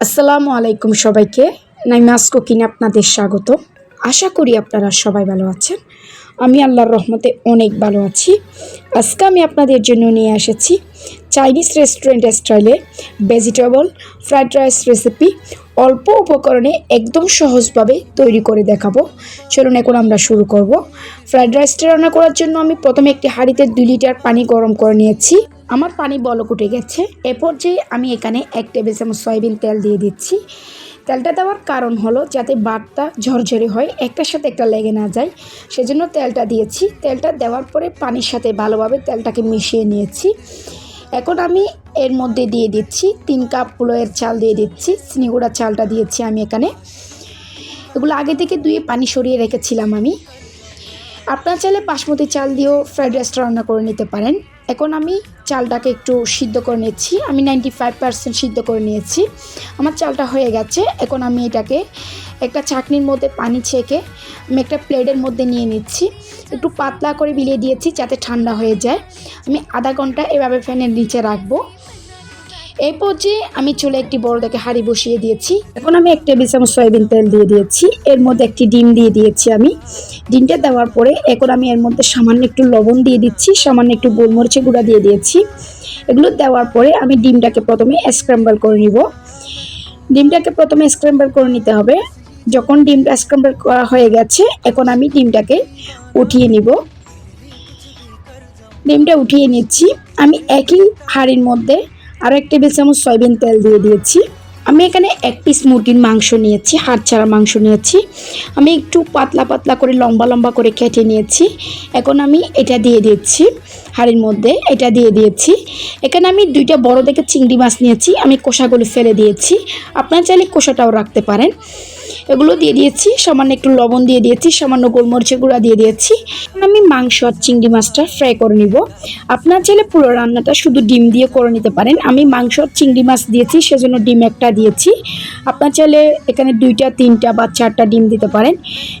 আসসালামু আলাইকুম সবাইকে। নাইমাস কুকিং আপনাদের স্বাগত আশা করি আপনারা সবাই ভালো আছেন। আমি আল্লাহর রহমতে অনেক ভালো আছি। আজকে আমি আপনাদের জন্য নিয়ে এসেছি চাইনিজ রেস্টুরেন্ট স্টাইলে ভেজিটেবল, ফ্রাইড রাইস রেসিপি। অল্প উপকরণে একদম সহজভাবে তৈরি করে দেখাবো। চলুন এখন আমরা শুরু করব। ফ্রাইড রাইসটা রান্না করার জন্য আমি প্রথমে একটি হাঁড়িতে দুই লিটার পানি গরম করে নিয়েছি। আমার পানি বলক উঠে গেছে। এ পর্যায়ে আমি এখানে এক টেবিল চামচ সয়াবিন তেল দিয়ে দিচ্ছি। তেলটা দেওয়ার কারণ হলো যাতে বাটটা ঝরঝরে হয়, একটার সাথে একটা লেগে না যায়। সেজন্য তেলটা দিয়েছি। তেলটা দেওয়ার পরে পানির সাথে ভালোভাবে তেলটাকে মিশিয়ে নিয়েছি। এখন আমি এর মধ্যে দিয়ে দিচ্ছি তিন কাপ পুলোয়ের চাল দিয়ে দিচ্ছি। চিনিগুড়া চালটা দিয়েছি আমি এখানে। এগুলো আগে থেকে ধুয়ে পানি সরিয়ে রেখেছিলাম আমি। আপনার চাইলে বাসমতি চাল দিয়েও ফ্রাইড রাইসটা রান্না করে নিতে পারেন। এখন আমি চালটাকে একটু সিদ্ধ করে নিচ্ছি। আমি নাইনটি ফাইভ পার্সেন্ট সিদ্ধ করে নিয়েছি। আমার চালটা হয়ে গেছে। এখন আমি এটাকে একটা চাকনির মধ্যে পানি ছেঁকে আমি একটা প্লেটের মধ্যে নিয়ে নিচ্ছি। একটু পাতলা করে বিলিয়ে দিয়েছি যাতে ঠান্ডা হয়ে যায়। আমি আধা ঘণ্টা এভাবে ফ্যানের নিচে রাখব। এই পর্যায়ে আমি চুলে একটি বড় দেখে হাঁড়ি বসিয়ে দিয়েছি। এখন আমি এক টেবিল চামচ সয়াবিন তেল দিয়ে দিয়েছি। এর মধ্যে একটি ডিম দিয়ে দিয়েছি আমি। ডিমটা দেওয়ার পরে এখন আমি এর মধ্যে সামান্য একটু লবণ দিয়ে দিচ্ছি, সামান্য একটু গোলমরিচের গুঁড়া দিয়ে দিয়েছি। এগুলো দেওয়ার পরে আমি ডিমটাকে প্রথমে স্ক্র্যাম্বল করে নিব। ডিমটাকে প্রথমে স্ক্র্যাম্বল করে নিতে হবে। যখন ডিমটা স্ক্র্যাম্বল করা হয়ে গেছে, এখন আমি ডিমটাকে উঠিয়ে নিব। ডিমটা উঠিয়ে নিচ্ছি। আমি একই হাঁড়ির মধ্যে আরও এক টেবিল চামচ সয়াবিন তেল দিয়ে দিয়েছি। আমি এখানে এক পিস মুরগির মাংস নিয়েছি, হাড় ছাড়া মাংস নিয়েছি। আমি একটু পাতলা পাতলা করে, লম্বা লম্বা করে কেটে নিয়েছি। এখন আমি এটা দিয়ে দিচ্ছি, হাড়ির মধ্যে এটা দিয়ে দিয়েছি। এখানে আমি দুইটা বড় দেখে চিংড়ি মাছ নিয়েছি, আমি কোষাগুলো ফেলে দিয়েছি। আপনার চাইলে কোষাটাও রাখতে পারেন। এগুলো দিয়ে দিয়েছি, সামান্য একটু লবণ দিয়ে দিয়েছি, সামান্য গোলমরিচের গুঁড়া দিয়ে দিয়েছি। আমি মাংস আর চিংড়ি মাছটা ফ্রাই করে নিব। আপনার চাইলে পুরো রান্নাটা শুধু ডিম দিয়ে করে নিতে পারেন। আমি মাংস আর চিংড়ি মাছ দিয়েছি, সেজন্য ডিম একটা দিয়েছি। আপনার চাইলে এখানে দুইটা, তিনটা বা চারটা ডিম দিতে পারেন।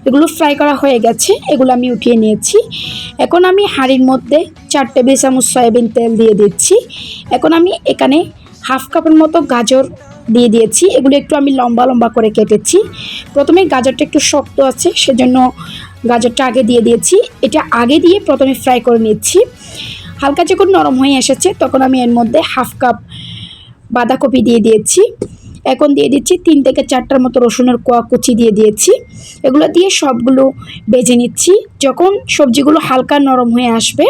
এগুলো ফ্রাই করা হয়ে গেছে, এগুলো আমি উঠিয়ে নিয়েছি। এখন আমি হাঁড়ির মধ্যে চার টেবিল চামচ সয়াবিন তেল দিয়ে দিচ্ছি। এখন আমি এখানে হাফ কাপের মতো গাজর দিয়ে দিয়েছি। এগুলো একটু আমি লম্বা লম্বা করে কেটেছি। প্রথমে গাজরটা একটু শক্ত আছে, সেজন্য গাজরটা আগে দিয়ে দিয়েছি। এটা আগে দিয়ে প্রথমে ফ্রাই করে নিচ্ছি। হালকা যখন নরম হয়ে এসেছে, তখন আমি এর মধ্যে হাফ কাপ বাঁধাকপি দিয়ে দিয়েছি। এখন দিয়ে দিচ্ছি তিন থেকে চারটার মতো রসুনের কোয়া কুচি দিয়ে দিয়েছি। এগুলো দিয়ে সবগুলো বেজে নিচ্ছি। যখন সবজিগুলো হালকা নরম হয়ে আসবে,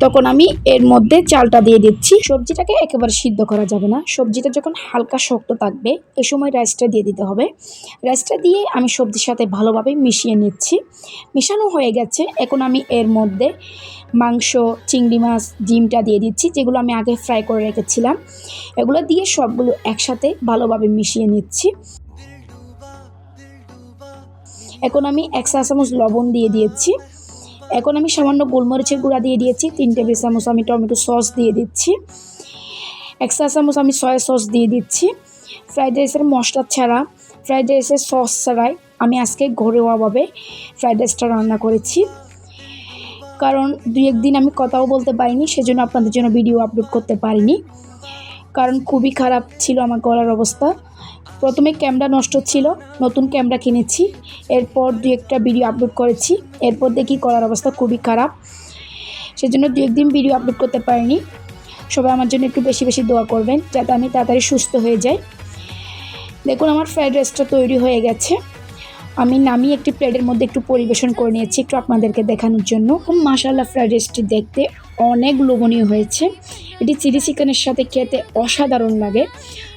তখন আমি এর মধ্যে চালটা দিয়ে দিচ্ছি। সবজিটাকে একেবারে সিদ্ধ করা যাবে না। সবজিটা যখন হালকা শক্ত থাকবে, এ সময় রাইসটা দিয়ে দিতে হবে। রাইসটা দিয়ে আমি সবজির সাথে ভালোভাবে মিশিয়ে নিচ্ছি। মিশানো হয়ে গেছে। এখন আমি এর মধ্যে মাংস, চিংড়ি মাছ, ডিমটা দিয়ে দিচ্ছি, যেগুলো আমি আগে ফ্রাই করে রেখেছিলাম। এগুলো দিয়ে সবগুলো একসাথে ভালোভাবে মিশিয়ে নিচ্ছি। এখন আমি এক চা চামচ লবণ দিয়ে দিয়েছি। এখন আমি সামান্য গোলমরিচের গুঁড়া দিয়ে দিয়েছি, তিন টেবিল চামচ আমি টমেটো সস দিয়ে দিচ্ছি। এক চা চামচ আমি সয়া সস দিয়ে দিচ্ছি। ফ্রাইড রাইসের মশলা ছাড়া, ফ্রাইড রাইসের সস ছাড়াই আমি আজকে ঘরোয়াভাবে ফ্রাইড রাইসটা রান্না করেছি। কারণ দুই একদিন আমি কথাও বলতে পারিনি, সেজন্য আপনাদের জন্য ভিডিও আপলোড করতে পারিনি। কারণ খুবই খারাপ ছিল আমার গলার অবস্থা। প্রথমে ক্যামেরা নষ্ট ছিল, নতুন ক্যামেরা কিনেছি, এরপর দু একটা ভিডিও আপলোড করেছি, এরপর দেখি গলার অবস্থা খুবই খারাপ। সেজন্য দু একদিন ভিডিও আপলোড করতে পারিনি। সবাই আমার জন্য একটু বেশি বেশি দোয়া করবেন, যাতে আমি তাড়াতাড়ি সুস্থ হয়ে যাই। দেখুন, আমার ফ্রাইড রাইসটা তৈরি হয়ে গেছে। আমি নামিয়ে একটি প্লেটের মধ্যে একটু পরিবেশন করে নিয়েছি, একটু আপনাদেরকে দেখানোর জন্য। মাসাল্লা ফ্রাইড রাইসটি দেখতে অনেক লোভনীয় হয়েছে। এটি চিলি চিকেনের সাথে খেতে অসাধারণ লাগে।